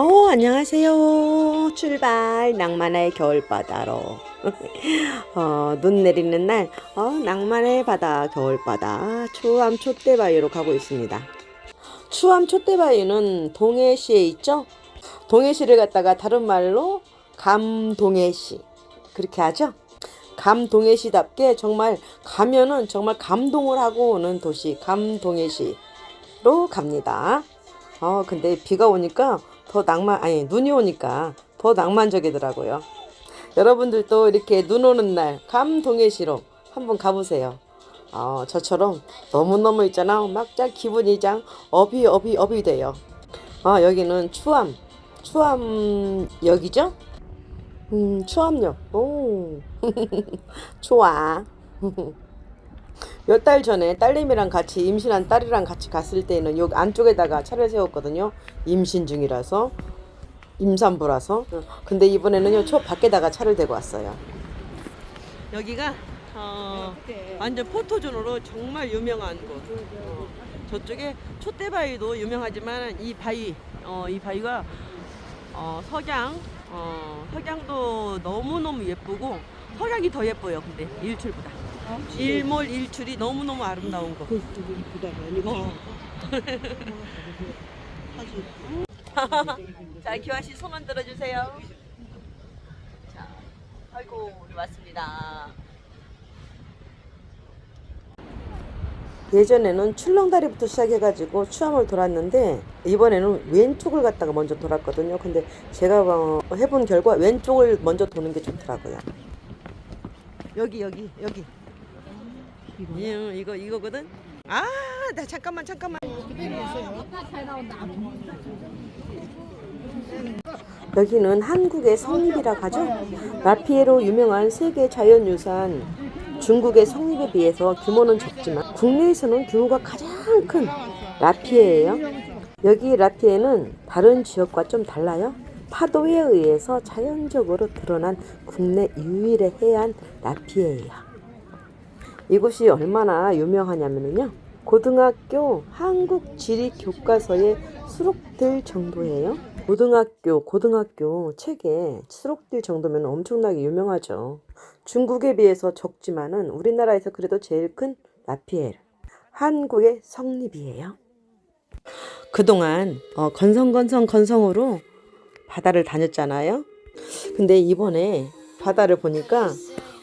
어, 안녕하세요. 출발 낭만의 겨울바다로. 어, 눈 내리는 날, 어, 낭만의 바다 겨울바다 추암 촛대바위로 가고 있습니다. 추암 촛대바위는 동해시에 있죠? 동해시를 갖다가 다른 말로 감동해시 그렇게 하죠? 감동해시답게 정말 가면은 정말 감동을 하고 오는 도시 감동해시로 갑니다. 어, 근데 비가 오니까 더 낭만, 아니, 눈이 오니까 더 낭만적이더라고요. 여러분들도 이렇게 눈 오는 날, 감동해시로 한번 가보세요. 어, 저처럼 너무너무 있잖아. 막자 기분이 장 업이, 업이, 업이 돼요. 어, 여기는 추암, 추암역이죠? 음, 추암역. 오, 좋아. 몇 달 전에 딸내미랑 같이 임신한 딸이랑 같이 갔을 때는 여기 안쪽에다가 차를 세웠거든요. 임신 중이라서 임산부라서. 근데 이번에는요 초 밖에다가 차를 대고 왔어요. 여기가 어, 완전 포토존으로 정말 유명한 곳. 어, 저쪽에 촛대바위도 유명하지만 이 바위, 어, 이 바위가 어, 석양, 어, 석양도 너무 너무 예쁘고 석양이 더 예뻐요. 근데 일출보다. 일몰 일출이 너무 너무 아름다운 거. 어. 자, 기화 씨 손 흔들어 주세요. 자, 아이고 우리 왔습니다. 예전에는 출렁다리부터 시작해가지고 추암을 돌았는데 이번에는 왼쪽을 갔다가 먼저 돌았거든요. 근데 제가 어, 해본 결과 왼쪽을 먼저 도는 게 좋더라고요. 여기 여기 여기. 이, 이거 이거거든. 아, 나 잠깐만 잠깐만. 여기는 한국의 성립이라고 하죠. 라피에로 유명한 세계 자연유산 중국의 성립에 비해서 규모는 적지만 국내에서는 규모가 가장 큰 라피에예요. 여기 라피에는 다른 지역과 좀 달라요. 파도에 의해서 자연적으로 드러난 국내 유일의 해안 라피에예요. 이곳이 얼마나 유명하냐면요. 고등학교 한국 지리 교과서에 수록될 정도예요. 고등학교, 고등학교 책에 수록될 정도면 엄청나게 유명하죠. 중국에 비해서 적지만은 우리나라에서 그래도 제일 큰 라피엘. 한국의 성립이에요. 그동안 어, 건성건성 건성으로 바다를 다녔잖아요. 근데 이번에 바다를 보니까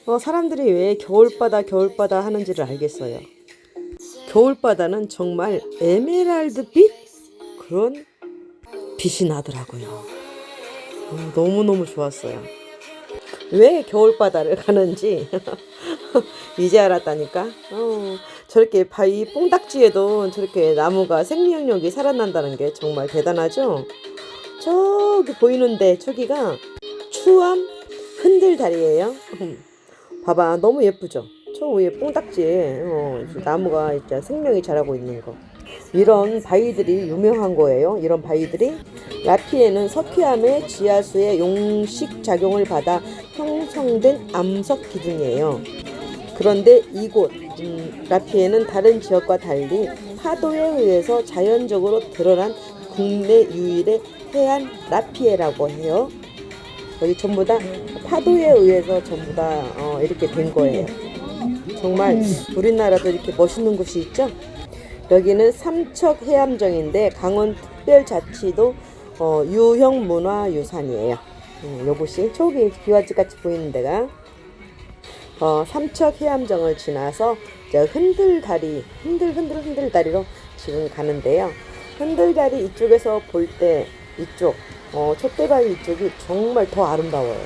어, 사람들이 왜 겨울바다 겨울바다 하는지를 알겠어요. 겨울바다는 정말 에메랄드빛 그런 빛이 나더라고요. 어, 너무너무 좋았어요. 왜 겨울바다를 가는지 이제 알았다니까. 어, 저렇게 바위 뽕딱지에도 저렇게 나무가 생명력이 살아난다는 게 정말 대단하죠. 저기 보이는데 저기가 추암 흔들다리예요. 봐봐 너무 예쁘죠. 저 위에 뽕딱지에 어, 나무가 진짜 생명이 자라고 있는 거. 이런 바위들이 유명한 거예요. 이런 바위들이 라피에는 석회암의 지하수의 용식 작용을 받아 형성된 암석 기둥이에요. 그런데 이곳 음, 라피에는 다른 지역과 달리 파도에 의해서 자연적으로 드러난 국내 유일의 해안 라피에라고 해요. 여기 전부 다 파도에 의해서 전부 다 어, 이렇게 된 거예요. 정말 우리나라도 이렇게 멋있는 곳이 있죠. 여기는 삼척 해암정인데 강원 특별자치도 어, 유형 문화유산이에요. 음, 요곳이 저기 비와집 같이 보이는 데가 어, 삼척 해암정을 지나서 흔들다리 흔들 흔들 흔들다리로 지금 가는데요. 흔들다리 이쪽에서 볼 때 이쪽 어, 촛대바위 이쪽이 정말 더 아름다워요.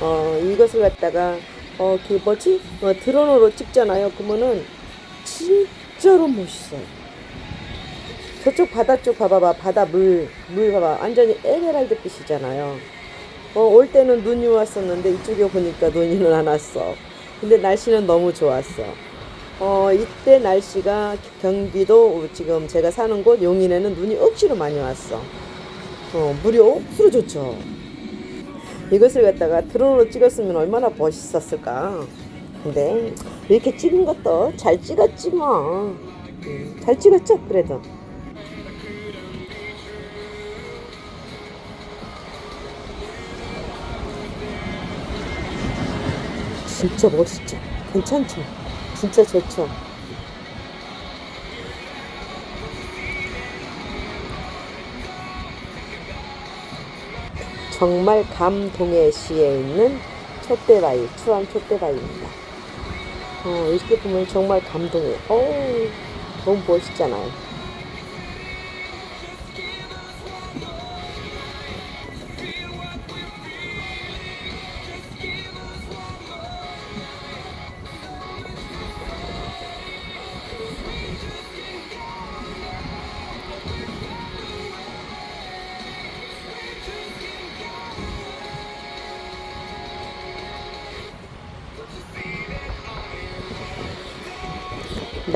어, 이것을 갖다가 어, 그 뭐지? 어, 드론으로 찍잖아요. 그러면은 진짜로 멋있어요. 저쪽 바다 쪽 봐봐봐. 바다 물, 물 봐봐. 완전히 에메랄드 빛이잖아요. 어, 올 때는 눈이 왔었는데 이쪽에 보니까 눈이는 안 왔어. 근데 날씨는 너무 좋았어. 어, 이때 날씨가 경기도 지금 제가 사는 곳 용인에는 눈이 억지로 많이 왔어. 어, 무려 억수로 좋죠. 이것을 갖다가 드론으로 찍었으면 얼마나 멋있었을까. 근데 이렇게 찍은 것도 잘 찍었지 뭐. 음, 잘 찍었죠, 그래도. 진짜 멋있죠? 괜찮죠? 진짜 좋죠? 정말 감동해시에 있는 촛대바위, 추안 촛대바위입니다. 어, 이렇게 보면 정말 감동해요. 어우, 너무 멋있잖아요.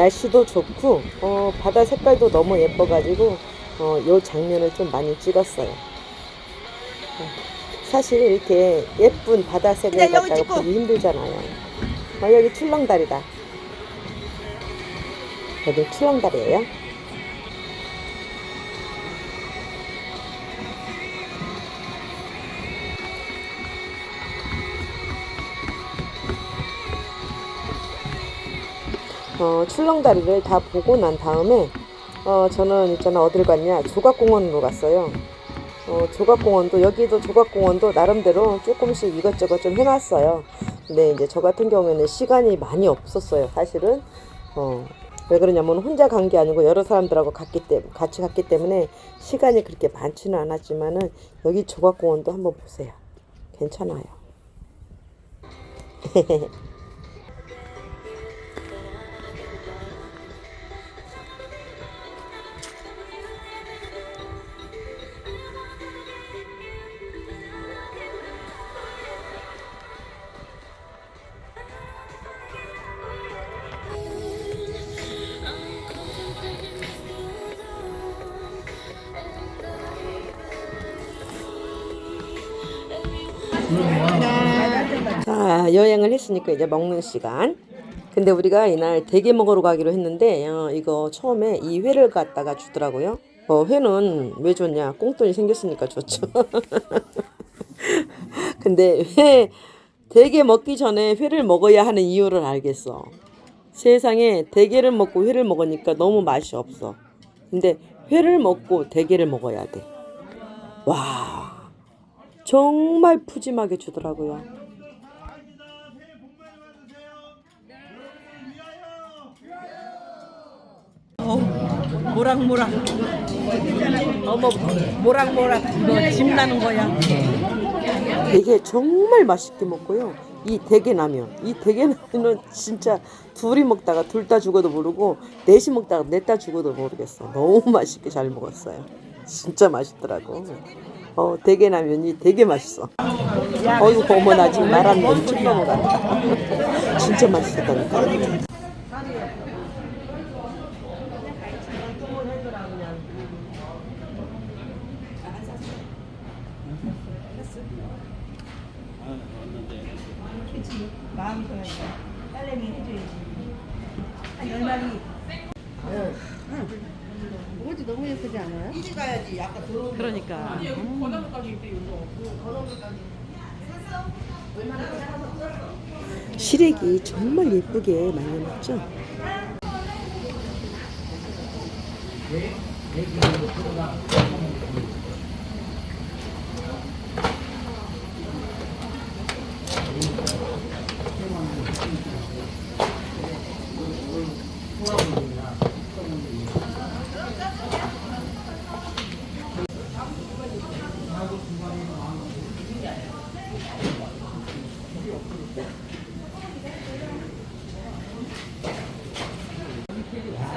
날씨도 좋고 어, 바다 색깔도 너무 예뻐가지고 어, 요 장면을 좀 많이 찍었어요. 어, 사실 이렇게 예쁜 바다색을 갖다가. 보기 힘들잖아요. 어, 여기 출렁다리다. 여기 출렁다리예요. 어, 출렁다리를 다 보고 난 다음에 어, 저는 있잖아 어딜 갔냐 조각공원으로 갔어요. 어, 조각공원도 여기도 조각공원도 나름대로 조금씩 이것저것 좀 해놨어요. 근데 이제 저 같은 경우에는 시간이 많이 없었어요. 사실은 어, 왜 그러냐면 혼자 간 게 아니고 여러 사람들하고 갔기 때문에 같이 갔기 때문에 시간이 그렇게 많지는 않았지만은 여기 조각공원도 한번 보세요. 괜찮아요. 자, 여행을 했으니까 이제 먹는 시간. 근데 우리가 이날 대게 먹으러 가기로 했는데 어, 이거 처음에 이 회를 갖다가 주더라고요. 어, 회는 왜 줬냐? 꽁돈이 생겼으니까 줬죠. 근데 회 대게 먹기 전에 회를 먹어야 하는 이유를 알겠어. 세상에 대게를 먹고 회를 먹으니까 너무 맛이 없어. 근데 회를 먹고 대게를 먹어야 돼. 와, 정말 푸짐하게 주더라고요. 모락모락. 어머 모락모락 이거 집 나는 거야. 되게 정말 맛있게 먹고요. 이 대게라면, 이 대게라면은 진짜 둘이 먹다가 둘 다 죽어도 모르고 넷이 먹다가 넷 다 죽어도 모르겠어. 너무 맛있게 잘 먹었어요. 진짜 맛있더라고. 어, 대게라면이 되게 맛있어. 어이구, 어머, 나 지금 말하는 거 미칠 넘어간다. 진짜 맛있었다니까. 마음이 그러니까 딸내미 해줘야지. 한 열 마리. 뭐지 너무 예쁘지 않아요? 그러니까. 시래기 정말 예쁘게?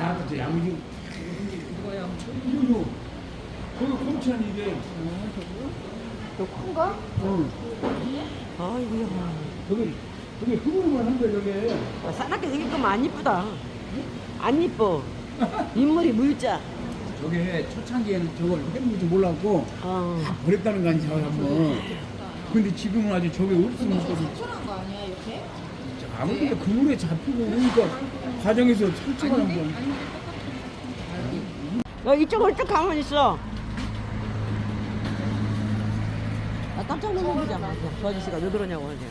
아버지 양주 이거요. 이거 그거 공천 이게 아이고야. 저기 저기 흙으로만 한거 저게 싸납게 생긴 거면 안 이쁘다. 안 이뻐. 인물이 물자. 저게 초창기에는 저걸 해본 줄 몰랐고 아. 다 버렸다는 거 아니지 한번. 근데 지금은 아주 저게 없으니까 설치한 거 아니야 이렇게? 아무튼 그물에 잡히고 그러니까 과정에서 설치가 한번 야, 이쪽으로 쭉 가면 있어. 깜짝 놀라잖아. 저 아저씨가 왜 그러냐고 하지.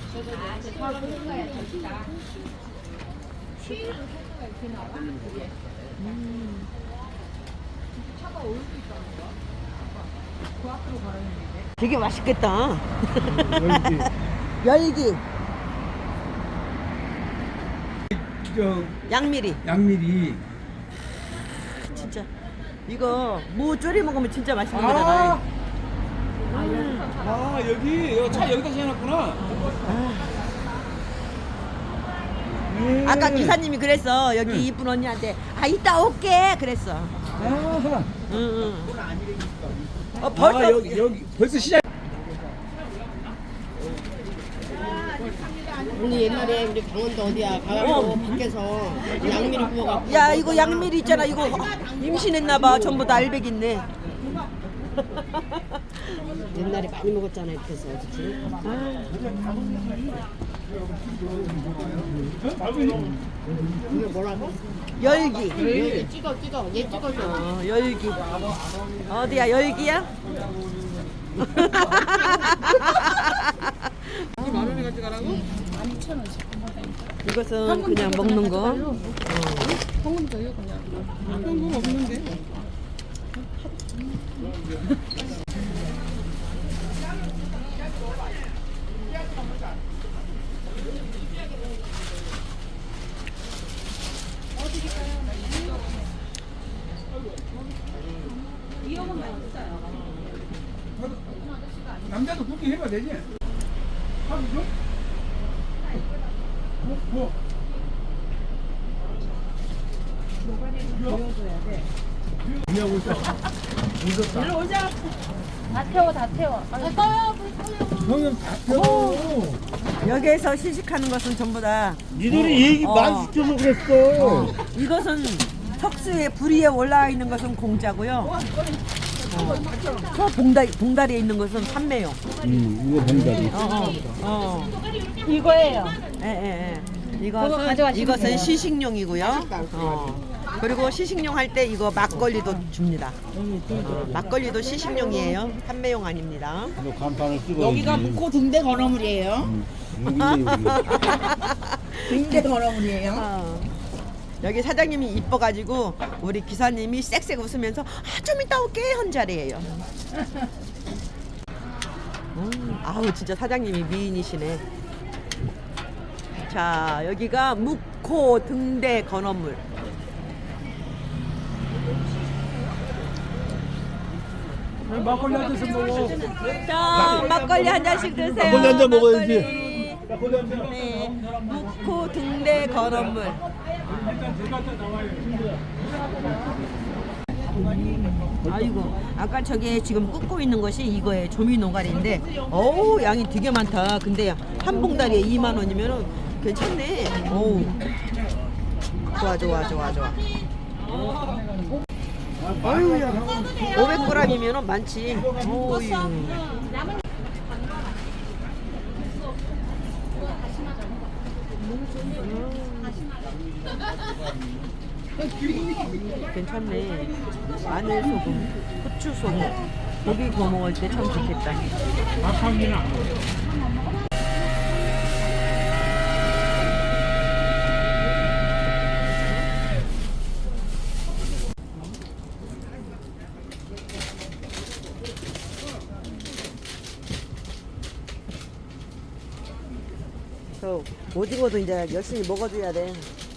되게 맛있겠다. 여기 열기, 저 양미리. 양미리. 진짜 이거 무 졸여 먹으면 진짜 맛있는 거잖아. 아 여기 여기 차 여기다 세워놨구나. 음. 아까 기사님이 그랬어. 여기 이쁜 언니한테 아 이따 올게 그랬어. 아하. 응, 응. 어 벌써 아, 여기 여기 벌써 시작. 우리 옛날에 우리 강원도 어디야 가가지고 밖에서 양미리 구워갖고 야 이거 양미리 있잖아 이거 임신했나봐 전부 다 알백 있네. 옛날에 많이 먹었잖아 이렇게 해서 그치? 이게 뭐라고? 열기. 여기 찍어 찍어 얘 찍어줘 어 열기. 어디야 열기야? 이것은 그냥 먹는 거. 남자도 굽기 해봐 되지? 하루 좀? 뭐, 뭐. 형님 다 태워. 여기에서 시식하는 것은 전부 다 니들이 얘기 어. 많이 시켜서 그랬어. 이것은 석수에 불 위에 올라와 있는 것은 공짜고요. 어. 저 봉다리, 봉다리에 있는 것은 판매용. 음, 이거 봉다리. 어, 어, 어. 이거예요. 예, 예, 예. 그거 이것은, 가져가시면 이것은 돼요. 시식용이고요. 어. 그리고 시식용 할 때 이거 막걸리도 줍니다. 어, 막걸리도 시식용이에요. 판매용 아닙니다. 너 간판을 찍어. 여기가 묵고 등대 건어물이에요 등대 건어물이에요 어. 여기 사장님이 이뻐가지고 우리 기사님이 쌕쌕 웃으면서 아 좀 이따 올게 한 자리예요. 음, 아우 진짜 사장님이 미인이시네. 자 여기가 묵코 등대 건어물. 막걸리 한 잔씩 먹어. 자 막걸리 한 잔씩 드세요. 막걸리 한잔 먹어야지. 막걸리. 네, 묵코 등대 건어물. 아이고 아까 저게 지금 굽고 있는 것이 이거에 조미 노가리인데 어우 양이 되게 많다 근데 한 봉다리에 2만 원이면은 괜찮네 어우 좋아 좋아 좋아 좋아 아유야 500g이면은 많지 어유 괜찮네. 마늘 소금, 후추 소금, 고기 구워 먹을 때 참 좋겠다. 박한기나. 저 오징어도 이제 열심히 먹어줘야 돼.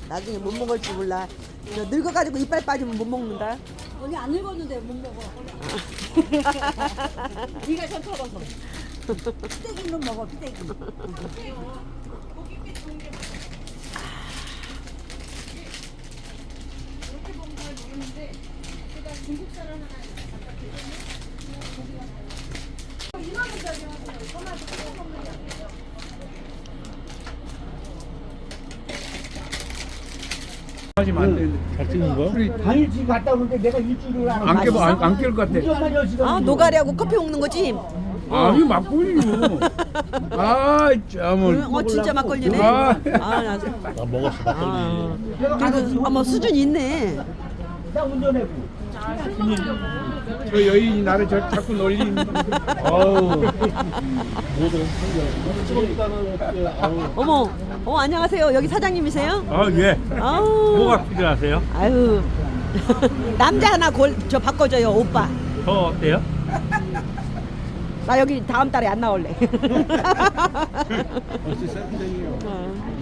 나중에 못 먹을지 몰라. 저 늙어가지고 이빨 빠지면 못 먹는다. 언니 안 늙었는데 못 먹어. 네가 전 털어서. 피대기는 먹어, 피대기. 하 지면 안 되는데. 잘 찍는 거야? 술이 당일치 갔다 오는데 내가 일주일을 안 안 깨고 안깰것 같아. 운전만 열심히 아 노가리하고 커피 먹는 거지? 아, 이거 막걸리고. 아, 짬을. 어 진짜 막걸리네. 아. 아, 나, 나 먹었어. 아 그래도 어머 수준 있네. 나 운전해고. 저 여인이 나를 저 자꾸 성경. 아우. 어머, 어 안녕하세요. 여기 사장님이세요? 아 예. 아우. 뭐가 필요하세요? 아유. 남자 하나 골, 저 바꿔줘요, 오빠. 저 어때요? 나 여기 다음 달에 안 나올래.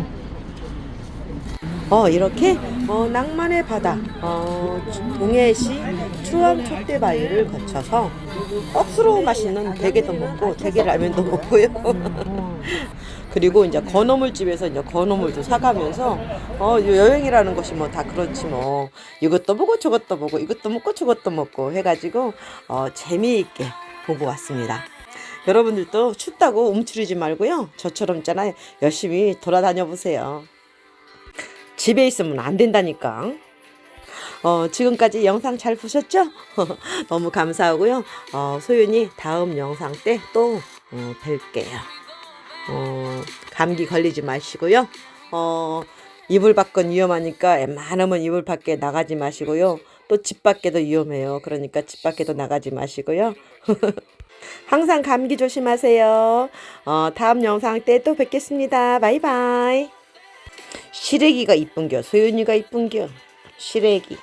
어 이렇게 어, 낭만의 바다 어, 동해시 추암 촛대바위를 거쳐서 억수로 맛있는 대게도 먹고 대게 라면도 먹고요. 그리고 이제 건어물 집에서 이제 건어물도 사가면서 어 여행이라는 것이 뭐 다 그렇지 뭐 이것도 보고 저것도 보고 이것도 먹고 저것도 먹고 해가지고 어 재미있게 보고 왔습니다. 여러분들도 춥다고 움츠리지 말고요. 저처럼 있잖아요. 열심히 돌아다녀 보세요. 집에 있으면 안 된다니까. 어, 지금까지 영상 잘 보셨죠? 너무 감사하고요. 어, 소윤이 다음 영상 때 또 어, 뵐게요. 어, 감기 걸리지 마시고요. 어, 이불 밖은 위험하니까 웬만하면 이불 밖에 나가지 마시고요. 또 집 밖에도 위험해요. 그러니까 집 밖에도 나가지 마시고요. 항상 감기 조심하세요. 어, 다음 영상 때 또 뵙겠습니다. 바이바이. 시래기가 이쁜겨. 소윤이가 이쁜겨. 시래기.